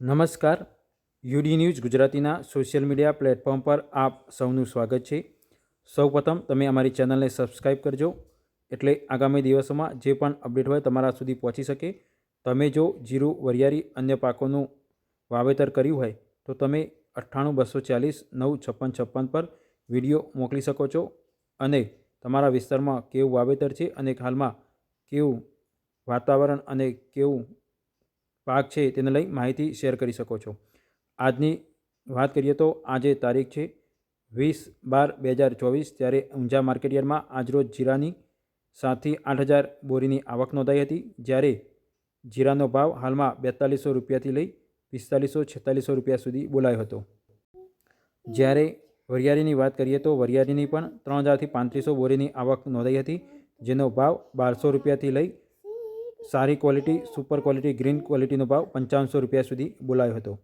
નમસ્કાર. UD news ગુજરાતીના social media platform પર આપ સૌનું સ્વાગત છે. સૌપ્રથમ તમે અમારી ચેનલને સબસ્ક્રાઈબ કરજો. એટલે આગામી દિવસોમાં જે પણ અપડેટ હોય તમારા સુધી પહોંચી શકે. તમે જો જીરું, વરિયાળી, અન્ય પાકોનું વાવેતર કર્યું હોય, તો તમે અઠ્ઠાણું, બસો ચાલીસ, નવ, છપ્પન છપ્પન પર વીડિયો મોકલી શકો છો. અને તમારા વિસ્તારમાં કેવું વાવેતર છે અને હાલમાં કેવું વાતાવરણ અને કેવું પાક છે તેને લઈ માહિતી શેર કરી શકો છો. આજની વાત કરીએ તો આજે તારીખ છે વીસ બાર બે હજાર ચોવીસ ત્યારે ઊંઝા માર્કેટયાર્ડમાં આજરોજ જીરાની સાતથી આઠ હજાર બોરીની આવક નોંધાઈ હતી, જ્યારે જીરાનો ભાવ હાલમાં બેતાલીસો રૂપિયાથી લઈ પિસ્તાલીસો છેતાલીસો રૂપિયા સુધી બોલાયો હતો. જ્યારે વરિયાળીની વાત કરીએ તો વરિયાળીની પણ ત્રણ હજારથી પાંત્રીસો બોરીની આવક નોંધાઈ હતી, જેનો ભાવ બારસો રૂપિયાથી લઈ સારી ક્વોલિટી સુપર ક્વોલિટી ગ્રીન ક્વોલિટીનો ભાવ પંચાવનસો રૂપિયા સુધી બોલાયો હતો.